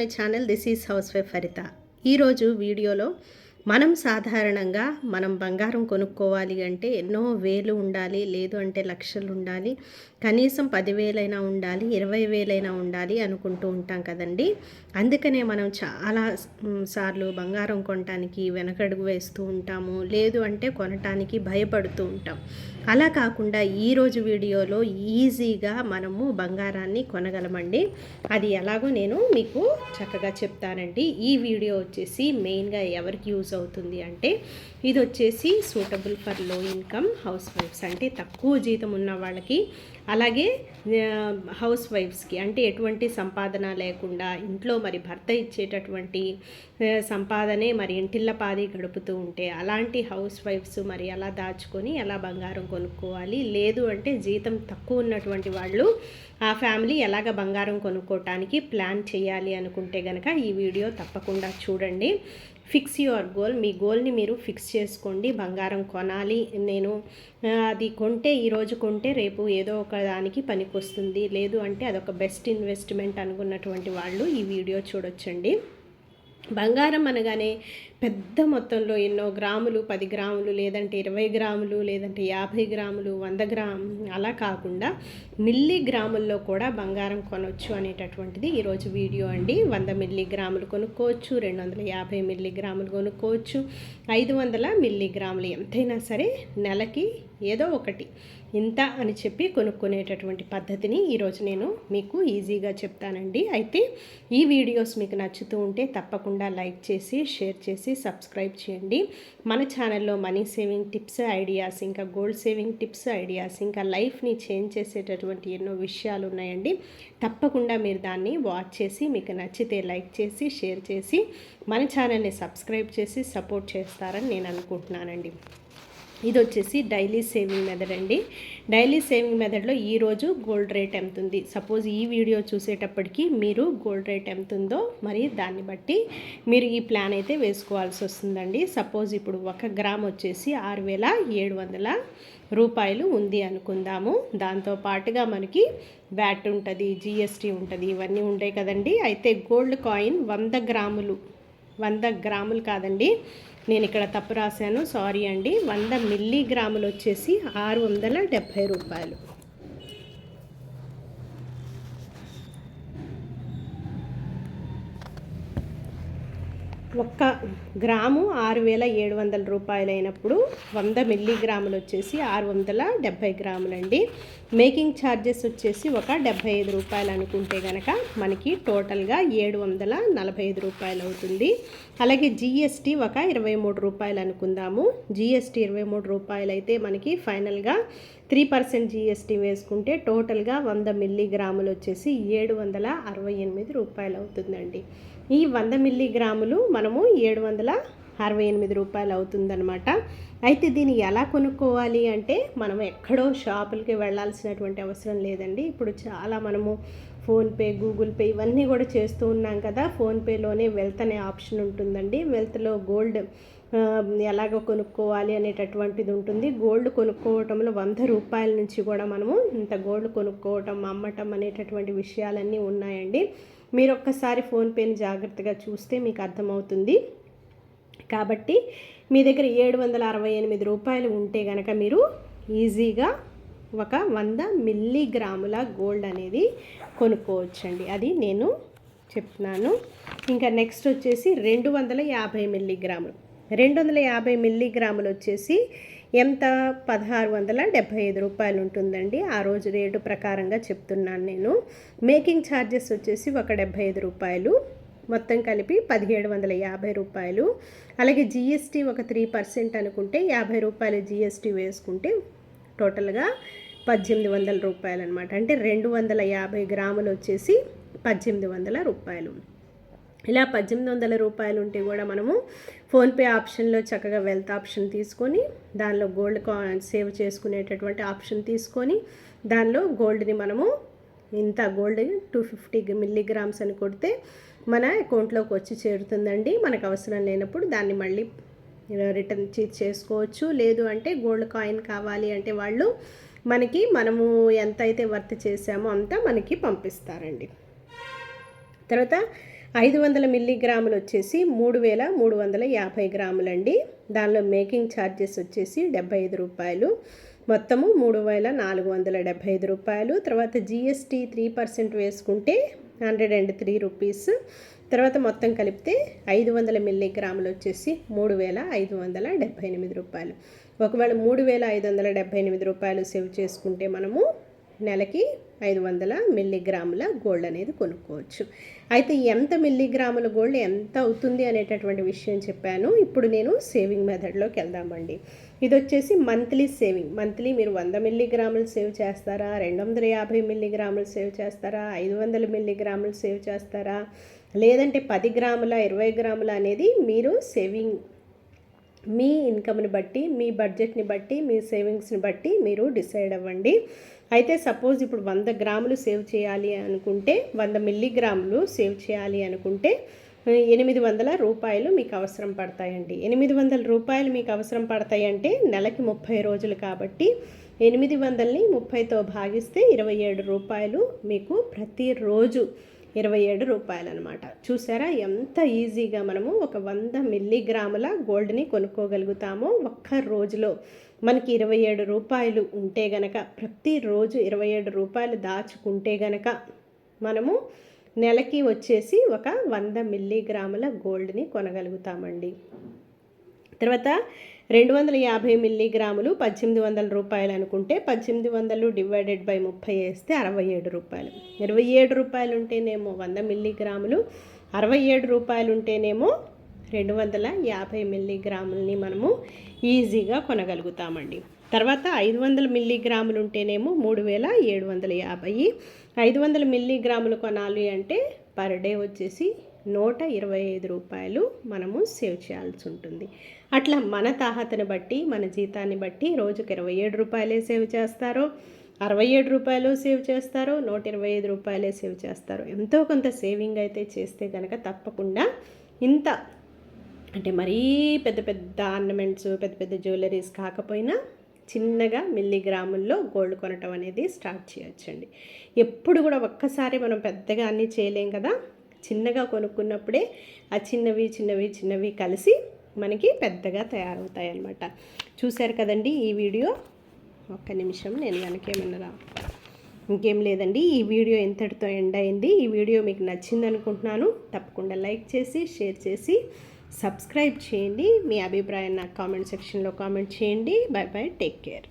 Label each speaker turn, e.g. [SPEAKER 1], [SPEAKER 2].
[SPEAKER 1] My channel this is housewife Haritha. ఈరోజు వీడియోలో మనం సాధారణంగా మనం బంగారం కొనుక్కోవాలి అంటే ఎన్నో వేలు ఉండాలి లేదు అంటే లక్షలు ఉండాలి కనీసం పదివేలైనా ఉండాలి ఇరవై వేలైనా ఉండాలి అనుకుంటూ ఉంటాం కదండి. అందుకనే మనం చాలా సార్లు బంగారం కొనటానికి వెనకడుగు వేస్తూ ఉంటాము లేదు అంటే కొనటానికి భయపడుతూ ఉంటాం. అలా కాకుండా ఈరోజు వీడియోలో ఈజీగా మనము బంగారాన్ని కొనగలమండి. అది ఎలాగో నేను మీకు చక్కగా చెప్తానండి. ఈ వీడియో వచ్చేసి మెయిన్గా ఎవరికి యూజ్ అవుతుంది అంటే ఇది వచ్చేసి సూటబుల్ ఫర్లో ఇన్కమ్ హౌస్ వైఫ్స్ అంటే తక్కువ జీతం ఉన్న వాళ్ళకి అలాగే హౌస్ వైఫ్స్కి అంటే ఎటువంటి సంపాదన లేకుండా ఇంట్లో మరి భర్త ఇచ్చేటటువంటి సంపాదనే మరి ఇంటిల్లపాది గడుపుతూ ఉంటే అలాంటి హౌస్ వైఫ్స్ మరి ఎలా దాచుకొని ఎలా బంగారం కొనుక్కోవాలి. లేదు అంటే జీతం తక్కువ ఉన్నటువంటి వాళ్ళు ఆ ఫ్యామిలీ ఎలాగ బంగారం కొనుక్కోవటానికి ప్లాన్ చేయాలి అనుకుంటే గనక ఈ వీడియో తప్పకుండా చూడండి. Fix your goal. మీ గోల్ని మీరు ఫిక్స్ చేసుకోండి. బంగారం కొనాలి. నేను అది కొంటే ఈరోజు కొంటే రేపు ఏదో ఒక దానికి పనికొస్తుంది. లేదు అంటే అదొక బెస్ట్ ఇన్వెస్ట్మెంట్ అనుకున్నటువంటి వాళ్ళు ఈ వీడియో చూడొచ్చండి. బంగారం అనగానే పెద్ద మొత్తంలో ఎన్నో గ్రాములు పది గ్రాములు లేదంటే ఇరవై గ్రాములు లేదంటే యాభై గ్రాములు వంద గ్రామ్ అలా కాకుండా మిల్లీ గ్రాముల్లో కూడా బంగారం కొనవచ్చు అనేటటువంటిది ఈరోజు వీడియో అండి. వంద మిల్లీ గ్రాములు కొనుక్కోవచ్చు రెండు వందల యాభై మిల్లీ గ్రాములు కొనుక్కోవచ్చు ఐదు వందల మిల్లీ గ్రాములు. ఎంతైనా సరే నెలకి ఏదో ఒకటి ఇంత అని చెప్పి కొనుక్కునేటటువంటి పద్ధతిని ఈరోజు నేను మీకు ఈజీగా చెప్తానండి. అయితే ఈ వీడియోస్ మీకు నచ్చుతూ ఉంటే తప్పకుండా లైక్ చేసి షేర్ చేసి సబ్స్క్రైబ్ చేయండి. మన ఛానల్లో మనీ సేవింగ్ టిప్స్ ఐడియాస్ ఇంకా గోల్డ్ సేవింగ్ టిప్స్ ఐడియాస్ ఇంకా లైఫ్ని చేంజ్ చేసేటటువంటి ఎన్నో విషయాలు ఉన్నాయండి. తప్పకుండా మీరు దాన్ని వాచ్ చేసి మీకు నచ్చితే లైక్ చేసి షేర్ చేసి మన ఛానల్ని సబ్స్క్రైబ్ చేసి సపోర్ట్ చేస్తారని నేను అనుకుంటున్నానండి. ఇది వచ్చేసి డైలీ సేవింగ్ మెథడ్ అండి. డైలీ సేవింగ్ మెథడ్లో ఈరోజు గోల్డ్ రేట్ ఎంత ఉంది? సపోజ్ ఈ వీడియో చూసేటప్పటికి మీరు గోల్డ్ రేట్ ఎంత ఉందో మరి దాన్ని బట్టి మీరు ఈ ప్లాన్ అయితే వేసుకోవాల్సి వస్తుందండి. సపోజ్ ఇప్పుడు ఒక గ్రామ్ వచ్చేసి ఆరు వేల ఏడు వందల రూపాయలు ఉంది అనుకుందాము. దాంతో పాటుగా మనకి వ్యాట్ ఉంటుంది జిఎస్టీ ఉంటుంది ఇవన్నీ ఉంటాయి కదండి. అయితే గోల్డ్ కాయిన్ వంద గ్రాములు వంద గ్రాములు కాదండి. నేను ఇక్కడ తప్పు రాశాను. సారీ అండి. వంద మిల్లీ గ్రాములు వచ్చేసి ఆరు వందల డెబ్భై రూపాయలు. ఒక్క గ్రాము ఆరు వేల ఏడు వందల రూపాయలు అయినప్పుడు వంద మిల్లీగ్రాములు వచ్చేసి ఆరు వందల డెబ్భై గ్రాములండి. మేకింగ్ ఛార్జెస్ వచ్చేసి ఒక డెబ్భై ఐదు రూపాయలు అనుకుంటే కనుక మనకి టోటల్గా ఏడు వందల నలభై ఐదు రూపాయలు అవుతుంది. అలాగే జిఎస్టీ ఒక ఇరవై మూడు రూపాయలు అనుకుందాము. జిఎస్టీ ఇరవై మూడు రూపాయలు అయితే మనకి ఫైనల్గా త్రీ పర్సెంట్ జీఎస్టీ వేసుకుంటే టోటల్గా వంద మిల్లీగ్రాములు వచ్చేసి ఏడు వందల అరవై ఎనిమిది రూపాయలు అవుతుందండి ఈ వంద మిల్లీగ్రాములు మనము ఏడు వందల అరవై ఎనిమిది రూపాయలు అవుతుందన్నమాట అయితే దీన్ని ఎలా కొనుక్కోవాలి అంటే మనం ఎక్కడో షాపులకి వెళ్ళాల్సినటువంటి అవసరం లేదండి. ఇప్పుడు చాలా మనము ఫోన్పే గూగుల్ పే ఇవన్నీ కూడా చేస్తూ ఉన్నాం కదా. ఫోన్పేలోనే వెల్త్ అనే ఆప్షన్ ఉంటుందండి. వెల్త్లో గోల్డ్ ఎలాగ కొనుక్కోవాలి అనేటటువంటిది ఉంటుంది. గోల్డ్ కొనుక్కోవటంలో వంద రూపాయల నుంచి కూడా మనము ఇంత గోల్డ్ కొనుక్కోవటం అమ్మటం అనేటటువంటి విషయాలన్నీ ఉన్నాయండి. మీరు ఒక్కసారి ఫోన్పేని జాగ్రత్తగా చూస్తే మీకు అర్థమవుతుంది. కాబట్టి మీ దగ్గర ఏడు వందల అరవై ఎనిమిది రూపాయలు ఉంటే కనుక మీరు ఈజీగా ఒక వంద మిల్లీగ్రాముల గోల్డ్ అనేది కొనుక్కోవచ్చండి. అది నేను చెప్తున్నాను. ఇంకా నెక్స్ట్ వచ్చేసి రెండు వందల యాభై మిల్లీగ్రాములు. రెండు వందల యాభై మిల్లీగ్రాములు వచ్చేసి ఎంత? పదహారు వందల డెబ్భై ఐదు రూపాయలు ఉంటుందండి ఆ రోజు రేటు ప్రకారంగా చెప్తున్నాను నేను. మేకింగ్ ఛార్జెస్ వచ్చేసి ఒక డెబ్భై ఐదు రూపాయలు. మొత్తం కలిపి పదిహేడు వందల యాభై రూపాయలు. అలాగే జిఎస్టీ ఒక త్రీ పర్సెంట్ అనుకుంటే యాభై రూపాయలు జిఎస్టీ వేసుకుంటే టోటల్గా పద్దెనిమిది వందల రూపాయలు అనమాట అంటే రెండు వందల యాభై గ్రాములు వచ్చేసి పద్దెనిమిది వందల రూపాయలు. ఇలా పద్దెనిమిది వందల రూపాయలు ఉంటే కూడా మనము ఫోన్పే ఆప్షన్లో చక్కగా వెల్త్ ఆప్షన్ తీసుకొని దానిలో గోల్డ్ కా సేవ్ చేసుకునేటటువంటి ఆప్షన్ తీసుకొని దానిలో గోల్డ్ని మనము ఇంత గోల్డ్ టూ ఫిఫ్టీ మిల్లీగ్రామ్స్ అని కొడితే మన అకౌంట్లోకి వచ్చి చేరుతుందండి. మనకు అవసరం లేనప్పుడు దాన్ని మళ్ళీ రిటర్న్ చేసుకోవచ్చు. లేదు అంటే గోల్డ్ కాయిన్ కావాలి అంటే వాళ్ళు మనకి మనము ఎంత అయితే వర్త్ చేసామో అంతా మనకి పంపిస్తారండి. తర్వాత ఐదు వందల మిల్లీగ్రాములు వచ్చేసి మూడు వేల మూడు వందల యాభై గ్రాములండి. దానిలో మేకింగ్ ఛార్జెస్ వచ్చేసి డెబ్బై ఐదు రూపాయలు. మొత్తము మూడు వేల నాలుగు వందల డెబ్బై ఐదు రూపాయలు. తర్వాత జిఎస్టీ త్రీ పర్సెంట్ వేసుకుంటే హండ్రెడ్ అండ్ త్రీ రూపీస్. తర్వాత మొత్తం కలిపితే ఐదు వందల మిల్లీగ్రాములు వచ్చేసి మూడు వేల ఐదు వందల డెబ్బై ఎనిమిది రూపాయలు. ఒకవేళ మూడు వేల ఐదు వందల డెబ్బై ఎనిమిది రూపాయలు సేవ్ చేసుకుంటే మనము నెలకి ఐదు వందల మిల్లీగ్రాముల గోల్డ్ అనేది కొనుక్కోవచ్చు. అయితే ఎంత మిల్లీగ్రాముల గోల్డ్ ఎంత అవుతుంది అనేటటువంటి విషయం చెప్పాను. ఇప్పుడు నేను సేవింగ్ మెథడ్లోకి వెళ్దామండి. ఇది వచ్చేసి మంత్లీ సేవింగ్. మంత్లీ మీరు వంద మిల్లీగ్రాములు సేవ్ చేస్తారా? రెండు వందల యాభై మిల్లీగ్రాములు సేవ్ చేస్తారా? ఐదు వందల మిల్లీగ్రాములు సేవ్ చేస్తారా? లేదంటే పది గ్రాముల ఇరవై గ్రాముల అనేది మీరు సేవింగ్ మీ ఇన్కమ్ని బట్టి మీ బడ్జెట్ని బట్టి మీ సేవింగ్స్ని బట్టి మీరు డిసైడ్ అవ్వండి. అయితే సపోజ్ ఇప్పుడు వంద గ్రాములు సేవ్ చేయాలి అనుకుంటే వంద మిల్లీగ్రాములు సేవ్ చేయాలి అనుకుంటే ఎనిమిది వందల రూపాయలు మీకు అవసరం పడతాయండి. ఎనిమిది వందల రూపాయలు మీకు అవసరం పడతాయంటే నెలకి ముప్పై రోజులు కాబట్టి ఎనిమిది వందలని ముప్పైతో భాగిస్తే ఇరవై ఏడు రూపాయలు మీకు ప్రతిరోజు ఇరవై ఏడు రూపాయలు అనమాట చూసారా ఎంత ఈజీగా మనము ఒక వంద మిల్లీగ్రాముల గోల్డ్ని కొనుక్కోగలుగుతామో ఒక్క రోజులో. మనకి ఇరవై ఏడు రూపాయలు ఉంటే గనక ప్రతిరోజు ఇరవై ఏడు రూపాయలు దాచుకుంటే గనక మనము నెలకి వచ్చేసి ఒక వంద మిల్లీగ్రాముల గోల్డ్ని కొనగలుగుతామండి. తర్వాత రెండు వందల యాభై మిల్లీగ్రాములు పద్దెనిమిది వందల రూపాయలు అనుకుంటే పద్దెనిమిది వందలు డివైడెడ్ బై ముప్పై వేస్తే అరవై ఏడు రూపాయలు. ఇరవై ఏడు రూపాయలు ఉంటేనేమో వంద మిల్లీగ్రాములు అరవై ఏడు రూపాయలు ఉంటేనేమో రెండు వందల యాభై మిల్లీగ్రాములని మనము ఈజీగా కొనగలుగుతామండి. తర్వాత ఐదు వందల మిల్లీగ్రాములు ఉంటేనేమో మూడు వేల ఏడు వందల యాభై. ఐదు వందల మిల్లీగ్రాములు కొనాలి అంటే పర్ డే వచ్చేసి నూట ఇరవై ఐదు రూపాయలు మనము సేవ్ చేయాల్సి ఉంటుంది అట్లా మన తాహతను బట్టి మన జీతాన్ని బట్టి రోజుకి ఇరవై ఏడు రూపాయలే సేవ్ చేస్తారో అరవై ఏడు రూపాయలు సేవ్ చేస్తారో నూట ఇరవై ఐదు రూపాయలే సేవ్ చేస్తారు ఎంతో కొంత సేవింగ్ అయితే చేస్తే కనుక తప్పకుండా ఇంత అంటే మరీ పెద్ద పెద్ద ఆర్నమెంట్స్ పెద్ద పెద్ద జ్యువెలరీస్ కాకపోయినా చిన్నగా మిల్లీగ్రాముల్లో గోల్డ్ కొనటం అనేది స్టార్ట్ చేయొచ్చండి. ఎప్పుడు కూడా ఒక్కసారి మనం పెద్దగా అన్నీ చేయలేం కదా? చిన్నగా కొనుక్కున్నప్పుడే ఆ చిన్నవి చిన్నవి చిన్నవి కలిసి మనకి పెద్దగా తయారవుతాయి అన్నమాట చూశారు కదండి ఈ వీడియో? ఒక్క నిమిషం నేను వెనకేమన్నా ఇంకేం లేదండి. ఈ వీడియో ఎంతటితో ఎండ్ అయింది. ఈ వీడియో మీకు నచ్చింది అనుకుంటున్నాను తప్పకుండా లైక్ చేసి షేర్ చేసి సబ్స్క్రైబ్ చేయండి. మీ అభిప్రాయం నాకు కామెంట్ సెక్షన్లో కామెంట్ చేయండి. Bye bye take care.